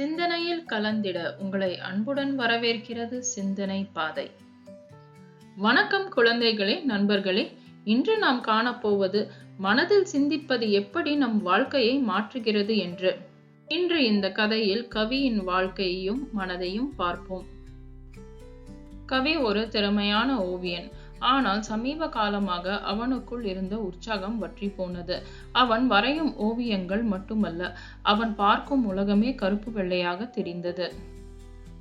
சிந்தனையில் கலந்திட உங்களை அன்புடன் வரவேற்கிறது சிந்தனை பாதை. வணக்கம் குழந்தைகளே நண்பர்களே. இன்று நாம் காணப்போவது மனதில் சிந்திப்பது எப்படி நம் வாழ்க்கையை மாற்றுகிறது என்று. இன்று இந்த கதையில் கவியின் வாழ்க்கையையும் மனதையும் பார்ப்போம். கவி ஒரு திறமையான ஓவியன். ஆனால் சமீப காலமாக அவனுக்குள் இருந்த உற்சாகம் வற்றி போனது. அவன் வரையும் ஓவியங்கள் மட்டுமல்ல அவன் பார்க்கும் உலகமே கருப்பு வெள்ளையாக தெரிந்தது.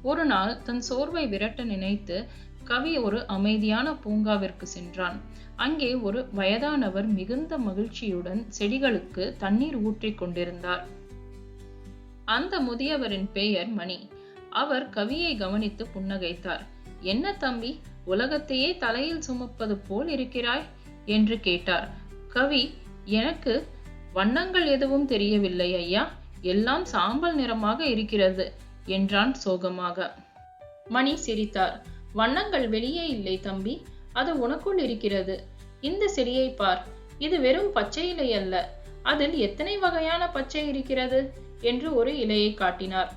ஒரு நாள் தன் சோர்வை விரட்ட நினைத்து கவி ஒரு அமைதியான பூங்காவிற்கு சென்றான். அங்கே ஒரு வயதானவர் மிகுந்த மகிழ்ச்சியுடன் செடிகளுக்கு தண்ணீர் ஊற்றிக் கொண்டிருந்தார். அந்த முதியவரின் பெயர் மணி. அவர் கவியை கவனித்து புன்னகைத்தார். என்ன தம்பி உலகத்தையே தலையில் சுமப்பது போல் இருக்கிறாய்? என்று கேட்டார். கவி எனக்கு வண்ணங்கள் எதுவும் தெரியவில்லை ஐயா. எல்லாம் சாம்பல் நிறமாக இருக்கிறது என்றான் சோகமாக. மணி சிரித்தார். வண்ணங்கள் வெளியே இல்லை தம்பி அது உனக்குள் இருக்கிறது. இந்த செடியை பார் இது வெறும் பச்சை இலை அல்ல. அதில் எத்தனை வகையான பச்சை இருக்கிறது? என்று ஒரு இலையை காட்டினார்.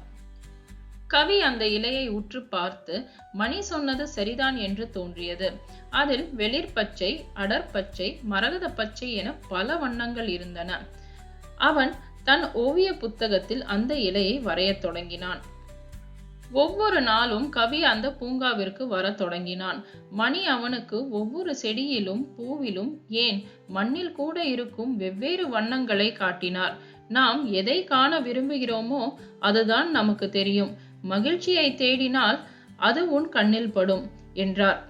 கவி அந்த இலையை உற்று பார்த்து மணி சொன்னது சரிதான் என்று தோன்றியது. அதில் வெளிர் பச்சை அடர்பச்சை மரகத பச்சை என பல வண்ணங்கள் இருந்தன. அவன் தன் ஓவிய புத்தகத்தில் அந்த இலையை வரையத் தொடங்கினான். ஒவ்வொரு நாளும் கவி அந்த பூங்காவிற்கு வர தொடங்கினான். மணி அவனுக்கு ஒவ்வொரு செடியிலும் பூவிலும் ஏன் மண்ணில் கூட இருக்கும் வெவ்வேறு வண்ணங்களை காட்டினார். நாம் எதை காண விரும்புகிறோமோ அதுதான் நமக்கு தெரியும். மகிழ்ச்சியை தேடினால் அது உன் கண்ணில் படும் என்றார்.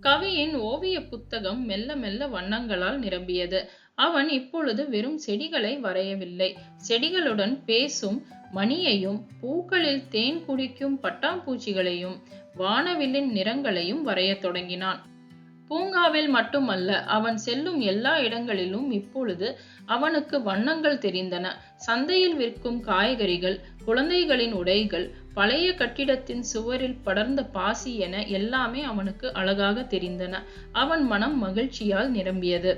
கவியின் ஓவிய புத்தகம் மெல்ல மெல்ல வண்ணங்களால் நிரம்பியது. அவன் இப்பொழுது வெறும் செடிகளை வரையவில்லை. செடிகளுடன் பேசும் மணியையும் பூக்களில் தேன் குடிக்கும் பட்டாம்பூச்சிகளையும் வானவில்லின் நிறங்களையும் வரையத் தொடங்கினான். பூங்காவில் மட்டுமல்ல அவன் செல்லும் எல்லா இடங்களிலும் இப்பொழுது அவனுக்கு வண்ணங்கள் தெரிந்தன. சந்தையில் விற்கும் காய்கறிகள் குழந்தைகளின் உடைகள் பழைய கட்டிடத்தின் சுவரில் படர்ந்த பாசி என எல்லாமே அவனுக்கு அழகாக தெரிந்தன. அவன் மனம் மகிழ்ச்சியால் நிரம்பியது.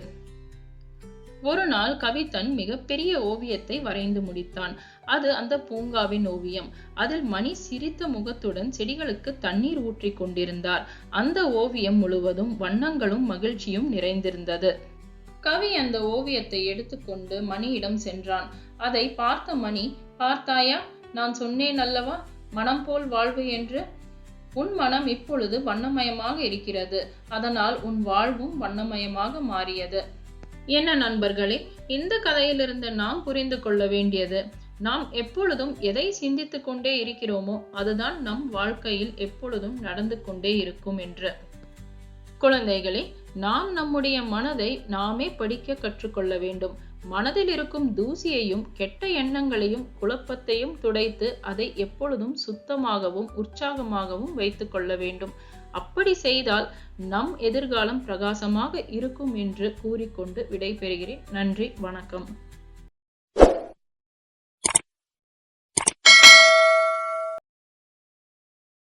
ஒரு நாள் கவி தன் மிகப்பெரிய ஓவியத்தை வரைந்து முடித்தான். அது அந்த பூங்காவின் ஓவியம். அதில் மணி சிரித்த முகத்துடன் செடிகளுக்கு தண்ணீர் ஊற்றி கொண்டிருந்தார். அந்த ஓவியம் முழுவதும் வண்ணங்களும் மகிழ்ச்சியும் நிறைந்திருந்தது. கவி அந்த ஓவியத்தை எடுத்துக்கொண்டு மணியிடம் சென்றான். அதை பார்த்த மணி பார்த்தாயா நான் சொன்னேன் அல்லவா மனம் போல் வாழ்வு என்று? உன் மனம் இப்பொழுது வண்ணமயமாக இருக்கிறது. அதனால் உன் வாழ்வும் வண்ணமயமாக மாறியது. என்ன நண்பர்களே இந்த கதையிலிருந்து நாம் புரிந்து கொள்ள வேண்டியது நாம் எப்பொழுதும் எதை சிந்தித்து கொண்டே இருக்கிறோமோ அதுதான் நம் வாழ்க்கையில் எப்பொழுதும் நடந்து கொண்டே இருக்கும் என்று. குழந்தைகளே நாம் நம்முடைய மனதை நாமே படிக்க கற்றுக்கொள்ள வேண்டும். மனதில் இருக்கும் தூசியையும் கெட்ட எண்ணங்களையும் குழப்பத்தையும் துடைத்து அதை எப்பொழுதும் சுத்தமாகவும் உற்சாகமாகவும் வைத்துக்கொள்ள வேண்டும். அப்படி செய்தால் நம் எதிர்காலம் பிரகாசமாக இருக்கும் என்று கூறிக்கொண்டு விடைபெறுகிறேன். நன்றி வணக்கம்.